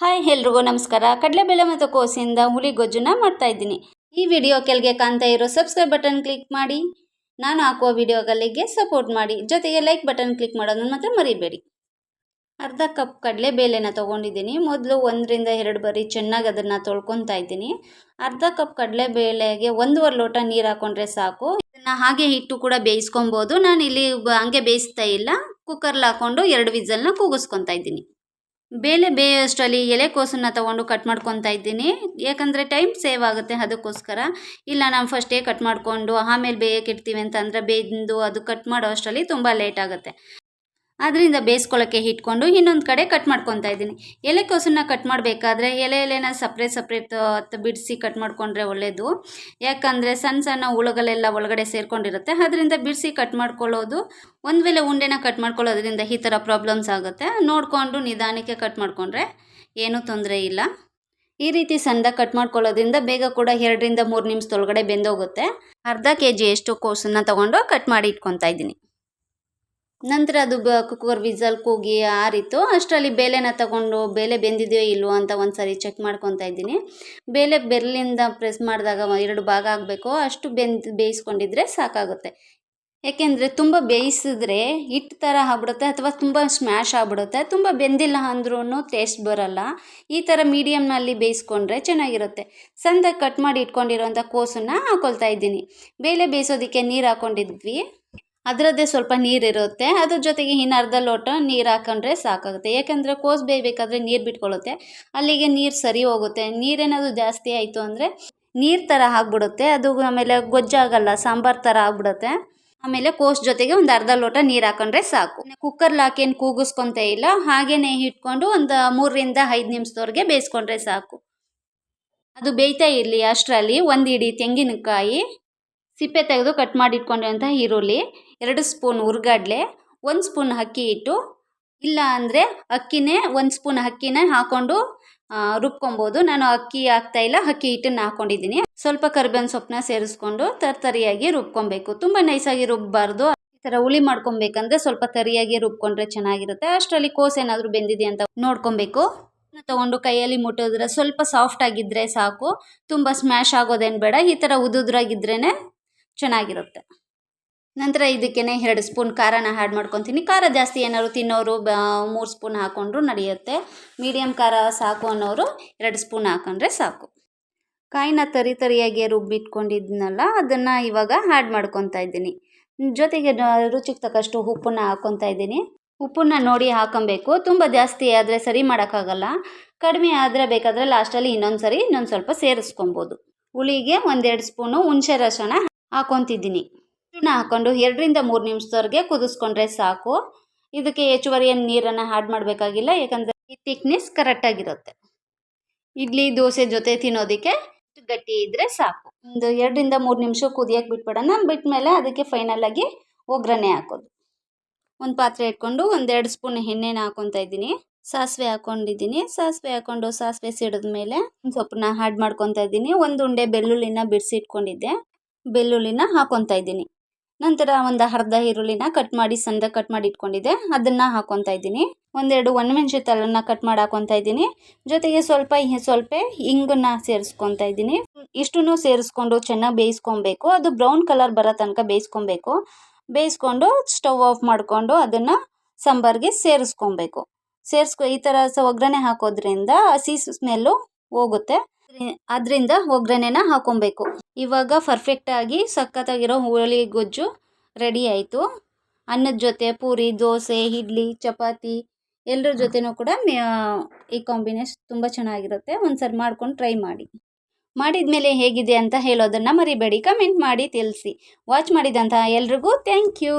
Hi, ಎಲ್ರಿಗೂ ನಮಸ್ಕಾರ. ಕಡಲೆಬೇಳೆ ಮತ್ತು ಕೋಸಿಯಿಂದ ಹುಳಿ ಗೊಜ್ಜುನ ಮಾಡ್ತಾ ಇದ್ದೀನಿ. ಈ ವಿಡಿಯೋ ಕೆಳಗೆ ಕಾಣ್ತಾ ಇರೋ ಸಬ್ಸ್ಕ್ರೈಬ್ ಬಟನ್ ಕ್ಲಿಕ್ ಮಾಡಿ. ನಾನು ಹಾಕುವ ವಿಡಿಯೋಗಳಿಗೆ ಸಪೋರ್ಟ್ ಮಾಡಿ. ಜೊತೆಗೆ ಲೈಕ್ ಬಟನ್ ಕ್ಲಿಕ್ ಮಾಡೋದನ್ನು ಮಾತ್ರ ಮರಿಬೇಡಿ. ಅರ್ಧ ಕಪ್ ಕಡಲೆಬೇಳೆನ ತೊಗೊಂಡಿದ್ದೀನಿ. ಮೊದಲು ಒಂದರಿಂದ ಎರಡು ಬಾರಿ ಚೆನ್ನಾಗಿ ಅದನ್ನು ತೊಳ್ಕೊತಾ ಇದ್ದೀನಿ. ಅರ್ಧ ಕಪ್ ಕಡಲೆಬೇಳೆಗೆ ಒಂದೂವರೆ ಲೋಟ ನೀರು ಹಾಕೊಂಡ್ರೆ ಸಾಕು. ಇದನ್ನು ಹಾಗೆ ಹಿಟ್ಟು ಕೂಡ ಬೇಯಿಸ್ಕೊಬೋದು. ನಾನು ಇಲ್ಲಿ ಹಂಗೆ ಬೇಯಿಸ್ತಾ ಇಲ್ಲ. ಕುಕ್ಕರ್ಲಿ ಹಾಕೊಂಡು ಎರಡು ವಿಸಲ್ನ ಕೂಗಿಸ್ಕೊತಾ ಇದ್ದೀನಿ. ಬೇಳೆ ಬೇಯೋಷ್ಟರಲ್ಲಿ ಎಲೆಕೋಸನ್ನು ತೊಗೊಂಡು ಕಟ್ ಮಾಡ್ಕೊತಾ ಇದ್ದೀನಿ. ಯಾಕಂದರೆ ಟೈಮ್ ಸೇವ್ ಆಗುತ್ತೆ ಅದಕ್ಕೋಸ್ಕರ. ಇಲ್ಲ ನಾವು ಫಸ್ಟೇ ಕಟ್ ಮಾಡಿಕೊಂಡು ಆಮೇಲೆ ಬೇಯಕ್ಕೆ ಇಡ್ತೀವಿ ಅಂತಂದರೆ ಬೇಯ್ದು ಅದು ಕಟ್ ಮಾಡೋ ಅಷ್ಟರಲ್ಲಿ ತುಂಬ ಲೇಟ್ ಆಗುತ್ತೆ. ಅದರಿಂದ ಬೇಯಿಸ್ಕೊಳ್ಳೋಕ್ಕೆ ಇಟ್ಕೊಂಡು ಇನ್ನೊಂದು ಕಡೆ ಕಟ್ ಮಾಡ್ಕೊತಾ ಇದ್ದೀನಿ. ಎಲೆಕೋಸನ್ನ ಕಟ್ ಮಾಡಬೇಕಾದ್ರೆ ಎಲೆ ಎಲೆನ ಸಪ್ರೇಟ್ ಸಪ್ರೇಟ್ ಬಿಡಿಸಿ ಕಟ್ ಮಾಡಿಕೊಂಡ್ರೆ ಒಳ್ಳೆಯದು ಯಾಕಂದರೆ ಸಣ್ಣ ಸಣ್ಣ ಹುಳುಗಳೆಲ್ಲ ಒಳಗಡೆ ಸೇರ್ಕೊಂಡಿರುತ್ತೆ. ಅದರಿಂದ ಬಿಡಿಸಿ ಕಟ್ ಮಾಡ್ಕೊಳ್ಳೋದು, ಒಂದು ವೇಳೆ ಉಂಡೆನ ಕಟ್ ಮಾಡ್ಕೊಳ್ಳೋದ್ರಿಂದ ಈ ಥರ ಪ್ರಾಬ್ಲಮ್ಸ್ ಆಗುತ್ತೆ. ನೋಡಿಕೊಂಡು ನಿಧಾನಕ್ಕೆ ಕಟ್ ಮಾಡಿಕೊಂಡ್ರೆ ಏನೂ ತೊಂದರೆ ಇಲ್ಲ. ಈ ರೀತಿ ಸಣ್ಣದಾಗಿ ಕಟ್ ಮಾಡ್ಕೊಳ್ಳೋದ್ರಿಂದ ಬೇಗ ಕೂಡ ಎರಡರಿಂದ ಮೂರು ನಿಮಿಷದೊಳಗಡೆ ಬೆಂದೋಗುತ್ತೆ. ಅರ್ಧ ಕೆ ಜಿಯಷ್ಟು ಕೋಸನ್ನು ತೊಗೊಂಡು ಕಟ್ ಮಾಡಿ ಇಟ್ಕೊತಾ ಇದ್ದೀನಿ. ನಂತರ ಅದು ಬ ಕುಕ್ಕರ್ ವಿಸಲ್ ಕೂಗಿ ಆರಿತ್ತು ಅಷ್ಟರಲ್ಲಿ ಬೇಳೆನ ತಗೊಂಡು ಬೇಲೆ ಬೆಂದಿದೆಯೋ ಇಲ್ವೋ ಅಂತ ಒಂದು ಸರಿ ಚೆಕ್ ಮಾಡ್ಕೊತಾ ಇದ್ದೀನಿ. ಬೇಲೆ ಬೆರಳಿಂದ ಪ್ರೆಸ್ ಮಾಡಿದಾಗ ಎರಡು ಭಾಗ ಆಗಬೇಕು ಅಷ್ಟು ಬೆಂದು, ಬೇಯಿಸ್ಕೊಂಡಿದ್ರೆ ಸಾಕಾಗುತ್ತೆ. ಏಕೆಂದರೆ ತುಂಬ ಬೇಯಿಸಿದ್ರೆ ಹಿಟ್ಟು ಥರ ಆಗ್ಬಿಡುತ್ತೆ ಅಥವಾ ತುಂಬ ಸ್ಮ್ಯಾಶ್ ಆಗ್ಬಿಡುತ್ತೆ. ತುಂಬ ಬೆಂದಿಲ್ಲ ಅಂದ್ರೂ ಟೇಸ್ಟ್ ಬರಲ್ಲ. ಈ ಥರ ಮೀಡಿಯಮ್ನಲ್ಲಿ ಬೇಯಿಸ್ಕೊಂಡ್ರೆ ಚೆನ್ನಾಗಿರುತ್ತೆ. ಸಂದಾಗಿ ಕಟ್ ಮಾಡಿ ಇಟ್ಕೊಂಡಿರೋಂಥ ಕೋಸನ್ನು ಹಾಕೊಳ್ತಾ ಇದ್ದೀನಿ. ಬೇಲೆ ಬೇಯಿಸೋದಕ್ಕೆ ನೀರು ಹಾಕ್ಕೊಂಡಿದ್ವಿ ಅದರದ್ದೇ ಸ್ವಲ್ಪ ನೀರಿರುತ್ತೆ. ಅದ್ರ ಜೊತೆಗೆ ಇನ್ನು ಅರ್ಧ ಲೋಟ ನೀರು ಹಾಕೊಂಡ್ರೆ ಸಾಕಾಗುತ್ತೆ. ಯಾಕಂದರೆ ಕೋಸು ಬೇಯಬೇಕಾದ್ರೆ ನೀರು ಬಿಟ್ಕೊಳ್ಳುತ್ತೆ ಅಲ್ಲಿಗೆ ನೀರು ಸರಿ ಹೋಗುತ್ತೆ. ನೀರೇನಾದರೂ ಜಾಸ್ತಿ ಆಯಿತು ಅಂದರೆ ನೀರು ಥರ ಆಗ್ಬಿಡುತ್ತೆ. ಅದು ಆಮೇಲೆ ಗೊಜ್ಜಾಗಲ್ಲ ಸಾಂಬಾರು ಥರ ಆಗ್ಬಿಡುತ್ತೆ. ಆಮೇಲೆ ಕೋಸ್ ಜೊತೆಗೆ ಒಂದು ಅರ್ಧ ಲೋಟ ನೀರು ಹಾಕೊಂಡ್ರೆ ಸಾಕು. ಕುಕ್ಕರ್ಲಿ ಹಾಕೇನು ಕೂಗಿಸ್ಕೊಂತ ಇಲ್ಲ. ಹಾಗೇನೆ ಇಟ್ಕೊಂಡು ಒಂದು ಮೂರರಿಂದ ಐದು ನಿಮಿಷದವರೆಗೆ ಬೇಯಿಸ್ಕೊಂಡ್ರೆ ಸಾಕು. ಅದು ಬೇಯ್ತಾ ಇರಲಿ ಅಷ್ಟರಲ್ಲಿ. ಒಂದು ಇಡೀ ತೆಂಗಿನಕಾಯಿ ಸಿಪ್ಪೆ ತೆಗೆದು ಕಟ್ ಮಾಡಿ ಇಟ್ಕೊಂಡಿರುವಂಥ ಈರುಳ್ಳಿ. ಎರಡು ಸ್ಪೂನ್ ಹುರ್ಗಡ್ಲೆ, ಒಂದು ಸ್ಪೂನ್ ಅಕ್ಕಿ ಹಿಟ್ಟು, ಇಲ್ಲ ಅಂದರೆ ಅಕ್ಕಿನೇ ಒಂದು ಸ್ಪೂನ್ ಅಕ್ಕಿನೇ ಹಾಕ್ಕೊಂಡು ರುಬ್ಕೊಬೋದು. ನಾನು ಅಕ್ಕಿ ಹಾಕ್ತಾ ಇಲ್ಲ, ಅಕ್ಕಿ ಹಿಟ್ಟನ್ನು ಹಾಕ್ಕೊಂಡಿದ್ದೀನಿ ಸ್ವಲ್ಪ ಕರಿಬೇವಿನ ಸೊಪ್ಪನ್ನ ಸೇರಿಸ್ಕೊಂಡು ತರ್ತರಿಯಾಗಿ ರುಬ್ಕೊಬೇಕು. ತುಂಬ ನೈಸಾಗಿ ರುಬ್ಬಾರ್ದು. ಈ ಥರ ಹುಳಿ ಮಾಡ್ಕೊಬೇಕಂದ್ರೆ ಸ್ವಲ್ಪ ತರಿಯಾಗಿ ರುಬ್ಕೊಂಡ್ರೆ ಚೆನ್ನಾಗಿರುತ್ತೆ. ಅಷ್ಟರಲ್ಲಿ ಕೋಸು ಏನಾದರೂ ಬೆಂದಿದೆ ಅಂತ ನೋಡ್ಕೊಬೇಕು. ತಗೊಂಡು ಕೈಯಲ್ಲಿ ಮುಟ್ಟಿದ್ರೆ ಸ್ವಲ್ಪ ಸಾಫ್ಟ್ ಆಗಿದ್ದರೆ ಸಾಕು. ತುಂಬ ಸ್ಮ್ಯಾಶ್ ಆಗೋದೇನು ಬೇಡ. ಈ ಥರ ಉದುದ್ರಾಗಿದ್ರೇ ಚೆನ್ನಾಗಿರುತ್ತೆ. ನಂತರ ಇದಕ್ಕೇ ಎರಡು ಸ್ಪೂನ್ ಖಾರನ ಆ್ಯಡ್ ಮಾಡ್ಕೊತೀನಿ. ಖಾರ ಜಾಸ್ತಿ ಏನಾದ್ರು ತಿನ್ನೋರು ಮೂರು ಸ್ಪೂನ್ ಹಾಕ್ಕೊಂಡ್ರು ನಡೆಯುತ್ತೆ. ಮೀಡಿಯಮ್ ಖಾರ ಸಾಕು ಅನ್ನೋರು ಎರಡು ಸ್ಪೂನ್ ಹಾಕೊಂಡ್ರೆ ಸಾಕು. ಕಾಯಿನ ತರಿ ತರಿಯಾಗಿ ರುಬ್ಬಿಟ್ಕೊಂಡಿದ್ನಲ್ಲ, ಅದನ್ನು ಇವಾಗ ಆ್ಯಡ್ ಮಾಡ್ಕೊತಾ ಇದ್ದೀನಿ. ಜೊತೆಗೆ ರುಚಿಗೆ ತಕ್ಕಷ್ಟು ಉಪ್ಪನ್ನ ಹಾಕ್ಕೊತಾ ಇದ್ದೀನಿ. ಉಪ್ಪನ್ನ ನೋಡಿ ಹಾಕೊಬೇಕು. ತುಂಬ ಜಾಸ್ತಿ ಆದರೆ ಸರಿ ಮಾಡೋಕ್ಕಾಗಲ್ಲ. ಕಡಿಮೆ ಆದರೆ ಬೇಕಾದರೆ ಲಾಸ್ಟಲ್ಲಿ ಇನ್ನೊಂದು ಸರಿ ಇನ್ನೊಂದು ಸ್ವಲ್ಪ ಸೇರಿಸ್ಕೊಬೋದು. ಹುಳಿಗೆ ಒಂದೆರಡು ಸ್ಪೂನು ಹುಣಸೆ ರಸನ ಹಾಕೊತಿದ್ದೀನಿ. ಇದನ್ನ ಹಾಕ್ಕೊಂಡು ಎರಡರಿಂದ ಮೂರು ನಿಮಿಷದವರೆಗೆ ಕುದಿಸ್ಕೊಂಡ್ರೆ ಸಾಕು. ಇದಕ್ಕೆ ಹೆಚ್ಚುವರಿ ಏನು ನೀರನ್ನು ಆ್ಯಡ್ ಮಾಡಬೇಕಾಗಿಲ್ಲ, ಯಾಕಂದರೆ ಈ ಥಿಕ್ನೆಸ್ ಕರೆಕ್ಟಾಗಿರುತ್ತೆ ಇಡ್ಲಿ, ದೋಸೆ ಜೊತೆ ತಿನ್ನೋದಕ್ಕೆ ಗಟ್ಟಿ ಇದ್ದರೆ ಸಾಕು. ಒಂದು ಎರಡರಿಂದ ಮೂರು ನಿಮಿಷ ಕುದಿಯೋಕೆ ಬಿಟ್ಬಿಡೋಣ. ಬಿಟ್ಮೇಲೆ ಅದಕ್ಕೆ ಫೈನಲಾಗಿ ಒಗ್ಗರಣೆ ಹಾಕೋದು. ಒಂದು ಪಾತ್ರೆ ಇಟ್ಕೊಂಡು ಒಂದೆರಡು ಸ್ಪೂನ್ ಎಣ್ಣೆನ ಹಾಕೊತಾ ಇದ್ದೀನಿ. ಸಾಸಿವೆ ಹಾಕೊಂಡಿದ್ದೀನಿ. ಸಾಸಿವೆ ಹಾಕೊಂಡು ಸಾಸಿವೆ ಸಿಡಿದ ಮೇಲೆ ಸೊಪ್ಪನ್ನ ಆ್ಯಡ್ ಮಾಡ್ಕೊತಾ ಇದ್ದೀನಿ. ಒಂದು ಉಂಡೆ ಬೆಳ್ಳುಳ್ಳಿನ ಬಿಡಿಸಿ ಇಟ್ಕೊಂಡಿದ್ದೆ. ಬೆಳ್ಳುಳ್ಳಿನ ಹಾಕೊತಾ ಇದ್ದೀನಿ. ನಂತರ ಒಂದು ಅರ್ಧ ಈರುಳ್ಳಿನ ಕಟ್ ಮಾಡಿ ಸಣ್ಣದಾಗಿ ಕಟ್ ಮಾಡಿ ಇಟ್ಕೊಂಡಿದ್ದೆ. ಅದನ್ನು ಹಾಕೊತಾ ಇದ್ದೀನಿ. ಒಂದೆರಡು ಒಣಮೆಣ್ಸಿನ ತಲನ್ನ ಕಟ್ ಮಾಡಿ ಹಾಕೊತಾ ಇದ್ದೀನಿ. ಜೊತೆಗೆ ಸ್ವಲ್ಪ ಸ್ವಲ್ಪ ಹಿಂಗನ್ನ ಸೇರಿಸ್ಕೊತಾ ಇದ್ದೀನಿ. ಇಷ್ಟನ್ನು ಸೇರಿಸ್ಕೊಂಡು ಚೆನ್ನಾಗಿ ಬೇಯಿಸ್ಕೊಬೇಕು. ಅದು ಬ್ರೌನ್ ಕಲರ್ ಬರೋ ತನಕ ಬೇಯಿಸ್ಕೊಬೇಕು. ಬೇಯಿಸ್ಕೊಂಡು ಸ್ಟವ್ ಆಫ್ ಮಾಡಿಕೊಂಡು ಅದನ್ನು ಸಾಂಬಾರಿಗೆ ಸೇರಿಸ್ಕೊಬೇಕು. ಸೇರಿಸ್ಕೊ ಈ ಥರ ಸ ಒಗ್ಗರಣೆ ಹಾಕೋದ್ರಿಂದ ಹಸಿ ಸ್ಮೆಲ್ಲು ಹೋಗುತ್ತೆ. ಅದರಿಂದ ಒಗ್ಗರಣೆನ ಹಾಕೊಬೇಕು. ಇವಾಗ ಪರ್ಫೆಕ್ಟಾಗಿ ಸಖತ್ತಾಗಿರೋ ಹುಳಿ ಗೊಜ್ಜು ರೆಡಿ ಆಯಿತು. ಅನ್ನದ ಜೊತೆ ಪೂರಿ, ದೋಸೆ, ಇಡ್ಲಿ, ಚಪಾತಿ ಎಲ್ಲರ ಜೊತೆನೂ ಕೂಡ ಈ ಕಾಂಬಿನೇಷನ್ ತುಂಬ ಚೆನ್ನಾಗಿರುತ್ತೆ. ಒಂದ್ಸರಿ ಮಾಡ್ಕೊಂಡು ಟ್ರೈ ಮಾಡಿ. ಮಾಡಿದ ಮೇಲೆ ಹೇಗಿದೆ ಅಂತ ಹೇಳೋದನ್ನು ಮರಿಬೇಡಿ. ಕಮೆಂಟ್ ಮಾಡಿ ತಿಳಿಸಿ. ವಾಚ್ ಮಾಡಿದಂತಹ ಎಲ್ರಿಗೂ ಥ್ಯಾಂಕ್ ಯು